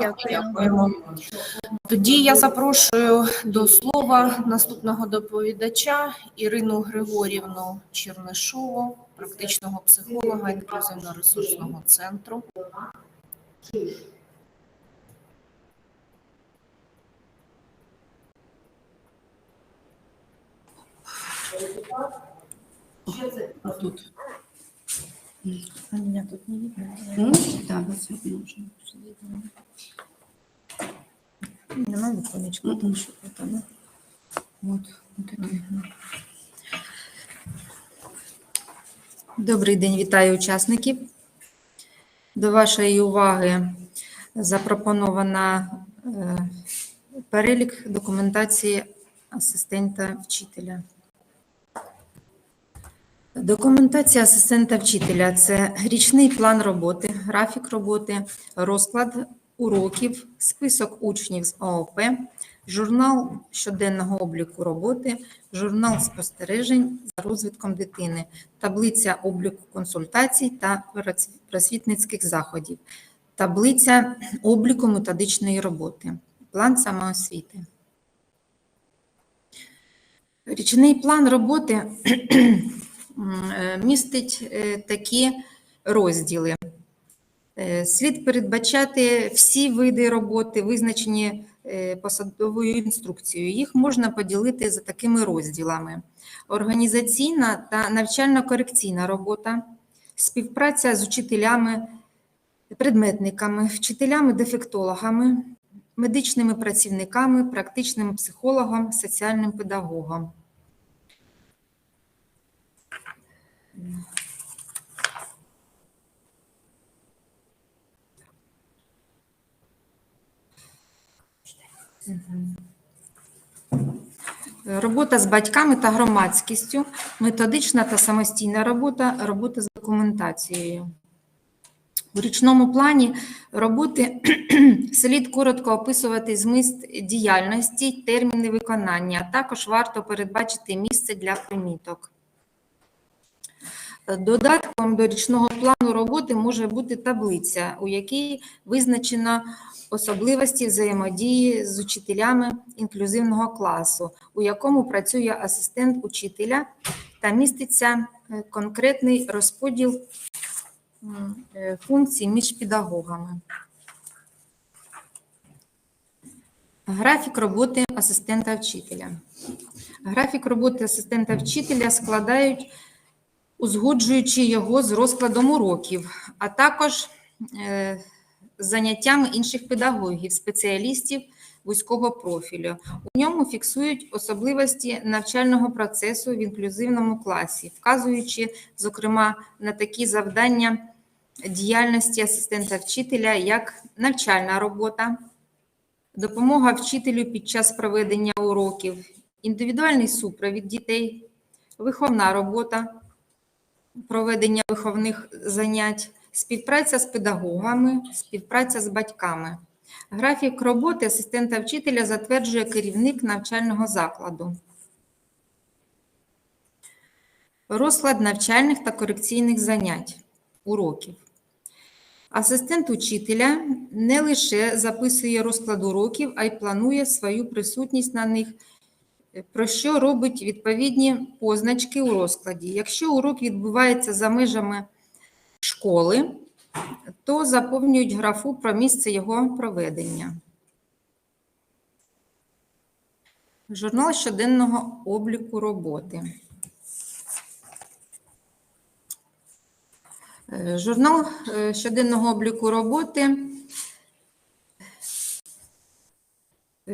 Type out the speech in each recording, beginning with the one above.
Дякуємо. Тоді я запрошую до слова наступного доповідача Ірину Григорівну Чернишову, практичного психолога інклюзивно-ресурсного центру. Тут. А меня тут не видно. Ну, да, вас видно уже. Нема віконечка, там що там. Вот, вот это. Добрий день, вітаю учасників. До вашої уваги запропонована е, перелік документації асистента вчителя. Документація асистента вчителя це річний план роботи, графік роботи, розклад уроків, список учнів з ООП, журнал щоденного обліку роботи, журнал спостережень за розвитком дитини, таблиця обліку консультацій та просвітницьких заходів, таблиця обліку методичної роботи, план самоосвіти. Річний план роботи містить е, такі розділи. Е, Слід передбачати всі види роботи, визначені е, посадовою інструкцією. Їх можна поділити за такими розділами: організаційна та навчально-корекційна робота, співпраця з учителями, предметниками, вчителями-дефектологами, медичними працівниками, практичним психологом, соціальним педагогом. Робота з батьками та громадськістю, методична та самостійна робота, робота з документацією. У річному плані роботи слід коротко описувати зміст діяльності, терміни виконання. а Також варто передбачити місце для приміток. Додатком до річного плану роботи може бути таблиця, у якій визначено особливості взаємодії з учителями інклюзивного класу, у якому працює асистент учителя та міститься е, конкретний розподіл е, функцій між педагогами. Графік роботи асистента вчителя. Графік роботи асистента вчителя складають узгоджуючи його з розкладом уроків, а також е, з заняттями інших педагогів, спеціалістів вузького профілю. У ньому фіксують особливості навчального процесу в інклюзивному класі, вказуючи, зокрема, на такі завдання діяльності асистента вчителя, як навчальна робота, допомога вчителю під час проведення уроків, індивідуальний супровід дітей, виховна робота проведення виховних занять, співпраця з педагогами, співпраця з батьками. Графік роботи асистента вчителя затверджує керівник навчального закладу. Розклад навчальних та корекційних занять, уроків. Асистент учителя не лише записує розклад уроків, а й планує свою присутність на них про що робить відповідні позначки у розкладі. Якщо урок відбувається за межами школи, то заповнюють графу про місце його проведення. Журнал щоденного обліку роботи. Е, Журнал е, щоденного обліку роботи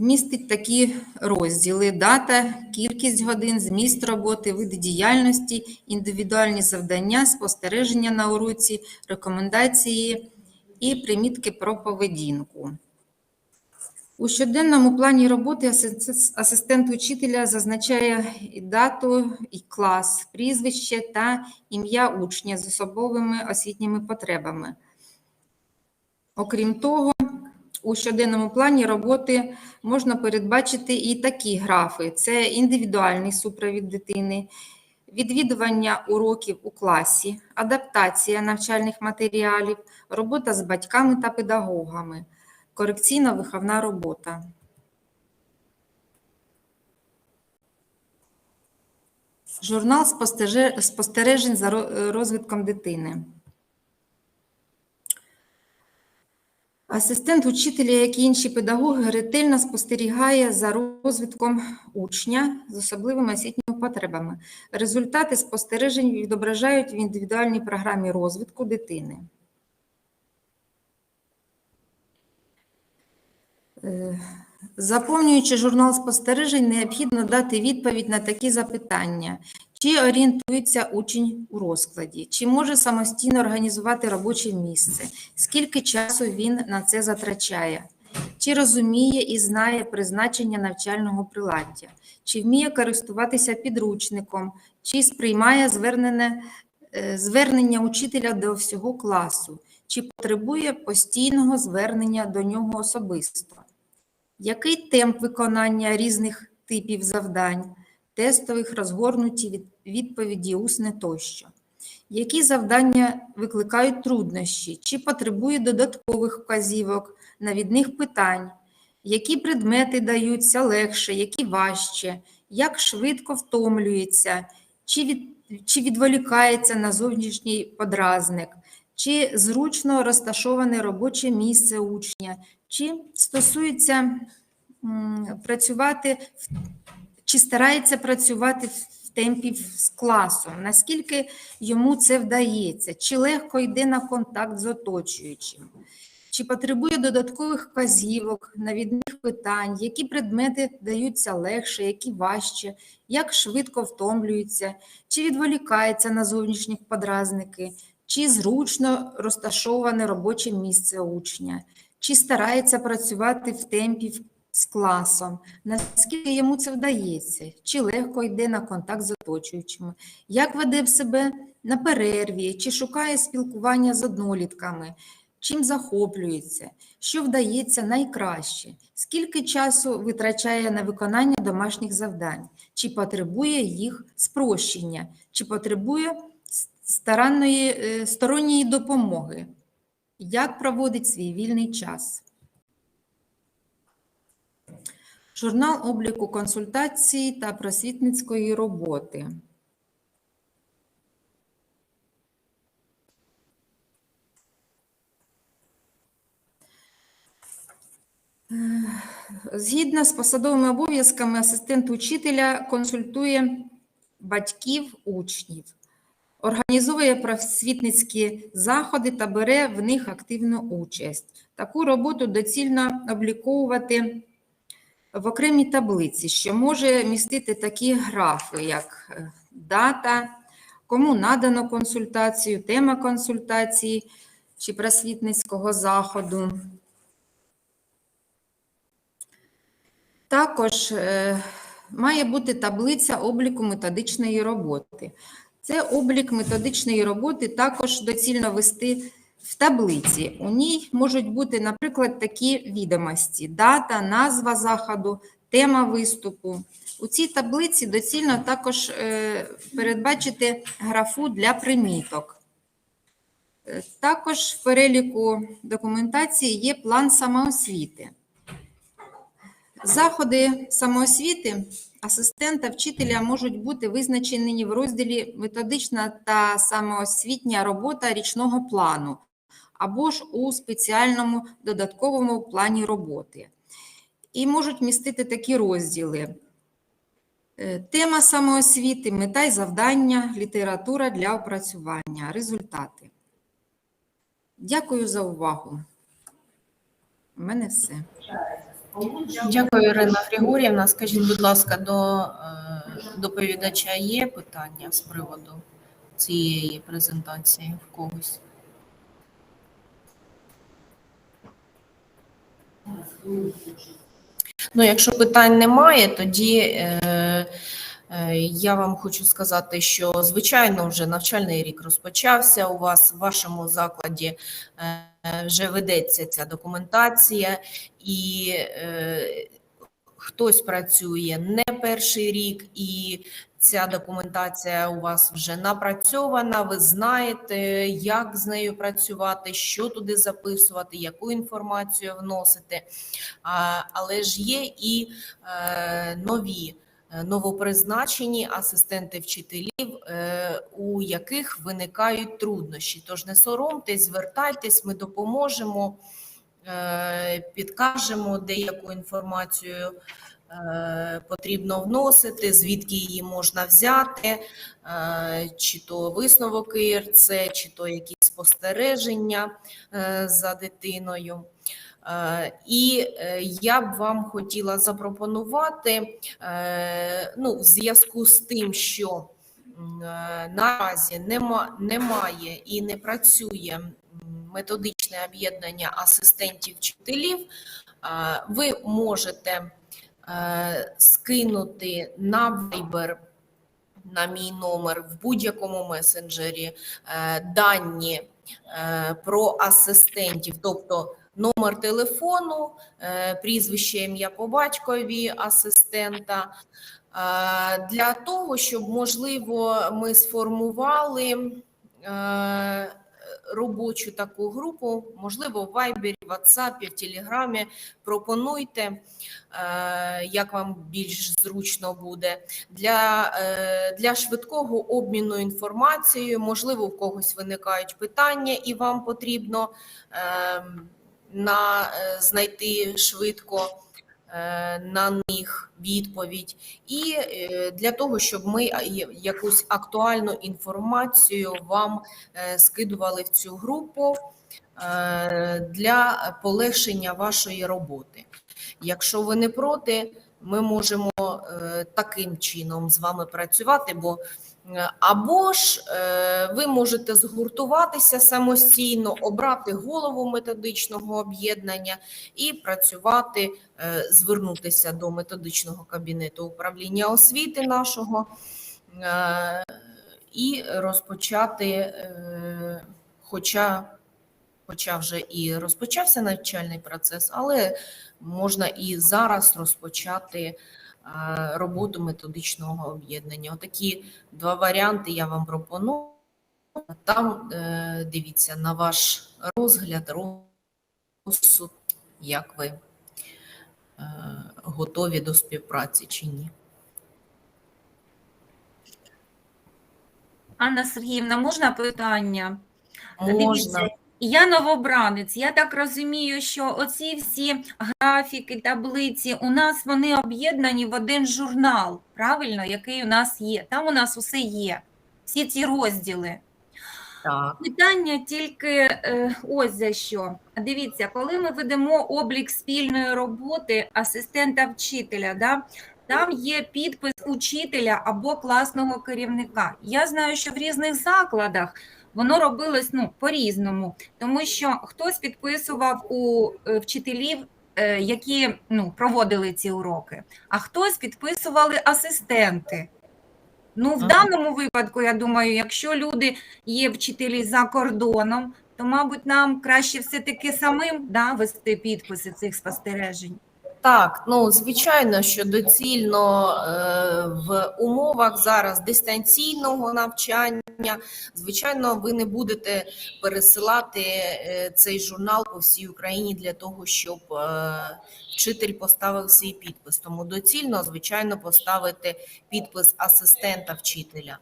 містить такі розділи: дата, кількість годин, зміст роботи, види діяльності, індивідуальні завдання, спостереження на уроці, рекомендації і примітки про поведінку. У щоденному плані роботи асистент учителя зазначає і дату, і клас, прізвище та ім'я учня з особовими освітніми потребами. Окрім того, у щоденному плані роботи можна передбачити і такі графи: це індивідуальний супровід дитини, відвідування уроків у класі, адаптація навчальних матеріалів, робота з батьками та педагогами, корекційно-виховна робота. Журнал спостереже- спостережень за розвитком дитини. Асистент учителя, як і інші педагоги, ретельно спостерігає за розвитком учня з особливими освітніми потребами. Результати спостережень відображають в індивідуальній програмі розвитку дитини. Е, Заповнюючи журнал спостережень, необхідно дати відповідь на такі запитання. Чи орієнтується учень у розкладі? Чи може самостійно організувати робоче місце? Скільки часу він на це затрачає? Чи розуміє і знає призначення навчального приладдя? Чи вміє користуватися підручником? Чи сприймає звернене, е, звернення учителя до всього класу? Чи потребує постійного звернення до нього особисто? Який темп виконання різних типів завдань, тестових, розгорнуті відповіді, усне тощо? Які завдання викликають труднощі? Чи потребує додаткових вказівок, навідних питань? Які предмети даються легше, які важче? Як швидко втомлюється? Чи, від, чи відволікається на зовнішній подразник? Чи зручно розташоване робоче місце учня? Чи стосується м, працювати, в- чи старається працювати в темпі з класом? Наскільки йому це вдається? Чи легко йде на контакт з оточуючим? Чи потребує додаткових вказівок, навідних питань, які предмети даються легше, які важче, як швидко втомлюється, чи відволікається на зовнішні подразники, чи зручно розташоване робоче місце учня, чи старається працювати в темпі з класом, наскільки йому це вдається, чи легко йде на контакт з оточуючими, як веде в себе на перерві, чи шукає спілкування з однолітками, чим захоплюється, що вдається найкраще, скільки часу витрачає на виконання домашніх завдань, чи потребує їх спрощення, чи потребує старанної, е, сторонньої допомоги, як проводить свій вільний час. Журнал обліку консультацій та просвітницької роботи. Згідно з посадовими обов'язками, асистент учителя консультує батьків учнів, організовує просвітницькі заходи та бере в них активну участь. Таку роботу доцільно обліковувати в окремій таблиці, що може містити такі графи, як е, дата, кому надано консультацію, тема консультації чи просвітницького заходу. Також е, має бути таблиця обліку методичної роботи. Це облік методичної роботи також доцільно вести в таблиці. У ній можуть бути, наприклад, такі відомості: дата, назва заходу, тема виступу. У цій таблиці доцільно також е, передбачити графу для приміток. Е, Також в переліку документації є план самоосвіти. Заходи самоосвіти асистента вчителя можуть бути визначені в розділі методична та самоосвітня робота річного плану або ж у спеціальному додатковому плані роботи. І можуть містити такі розділи: Е, тема самоосвіти, мета й завдання, література для опрацювання, результати. Дякую за увагу. У мене все. Дякую, Ірина Григорівна. Скажіть, будь ласка, до е, доповідача є питання з приводу цієї презентації в когось? Ну, якщо питань немає, тоді е, е, я вам хочу сказати, що звичайно вже навчальний рік розпочався. У вас в вашому закладі е, вже ведеться ця документація, і е, хтось працює не перший рік і ця документація у вас вже напрацьована, ви знаєте, як з нею працювати, що туди записувати, яку інформацію вносити. Але ж є і е, нові е, новопризначені асистенти вчителів, е, у яких виникають труднощі. Тож не соромтесь, звертайтесь, ми допоможемо, підкажемо, де яку інформацію е, потрібно вносити, звідки її можна взяти, е, чи то висновок ІРЦ, чи то якісь спостереження е, за дитиною. Е, І е, я б вам хотіла запропонувати е, ну, в зв'язку з тим, що е, наразі немає і не працює м, методичне об'єднання асистентів вчителів, ви можете е, скинути на Viber на мій номер в будь-якому месенджері е, дані е, про асистентів, тобто номер телефону, прізвище ім'я по батькові асистента, для того, щоб, можливо, ми сформували робочу таку групу, можливо, в Viber, в WhatsApp, в Телеграмі. Пропонуйте, е, як вам більш зручно буде для, е, для швидкого обміну інформацією. Можливо, у когось виникають питання, і вам потрібно е, на, е, знайти швидко на них відповідь, і е, для того, щоб ми якусь актуальну інформацію вам е, скидували в цю групу е, для полегшення вашої роботи. Якщо ви не проти, ми можемо е, таким чином з вами працювати, бо е, або ж е, ви можете згуртуватися самостійно, обрати голову методичного об'єднання і працювати, е, звернутися до методичного кабінету управління освіти нашого е, і розпочати, е, хоча хоча вже і розпочався навчальний процес, але можна і зараз розпочати е, роботу методичного об'єднання. Отакі два варіанти я вам пропоную. Там е, дивіться на ваш розгляд, розсуд, як ви е, готові до співпраці чи ні. Анна Сергіївна, можна питання? Можна. Дивіться, Я новобранець. Я так розумію, що оці всі графіки, таблиці у нас вони об'єднані в один журнал, правильно, який у нас є. Там у нас усе є, всі ці розділи. Так. Питання тільки е, ось за що. Дивіться, коли ми ведемо облік спільної роботи асистента вчителя, да, там є підпис учителя або класного керівника. Я знаю, що в різних закладах воно робилось ну, по-різному, тому що хтось підписував у е, вчителів, е, які ну, проводили ці уроки, а хтось підписували асистенти. Ну, в Ага. даному випадку, я думаю, якщо люди є вчителі за кордоном, то, мабуть, нам краще все-таки самим да, вести підписи цих спостережень. Так, ну звичайно, що доцільно е, в умовах зараз дистанційного навчання, звичайно, ви не будете пересилати е, цей журнал по всій Україні для того, щоб е, вчитель поставив свій підпис. Тому доцільно, звичайно, поставити підпис асистента вчителя.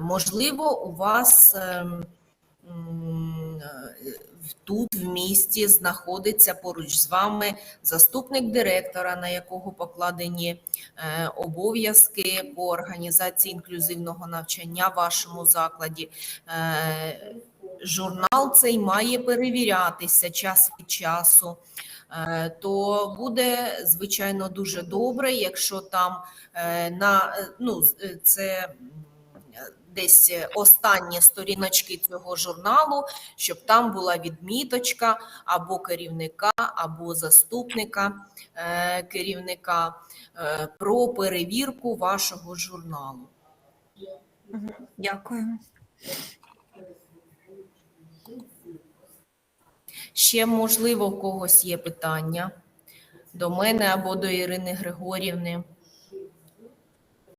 Можливо, у вас. Тут в місті знаходиться поруч з вами заступник директора, на якого покладені е, обов'язки по організації інклюзивного навчання в вашому закладі. Е, Журнал цей має перевірятися час від часу. Е, То буде звичайно дуже добре, якщо там на ну це десь останні сторіночки цього журналу, щоб там була відміточка або керівника, або заступника е, керівника е, про перевірку вашого журналу. Дякую. Ще можливо в когось є питання до мене або до Ірини Григорівни.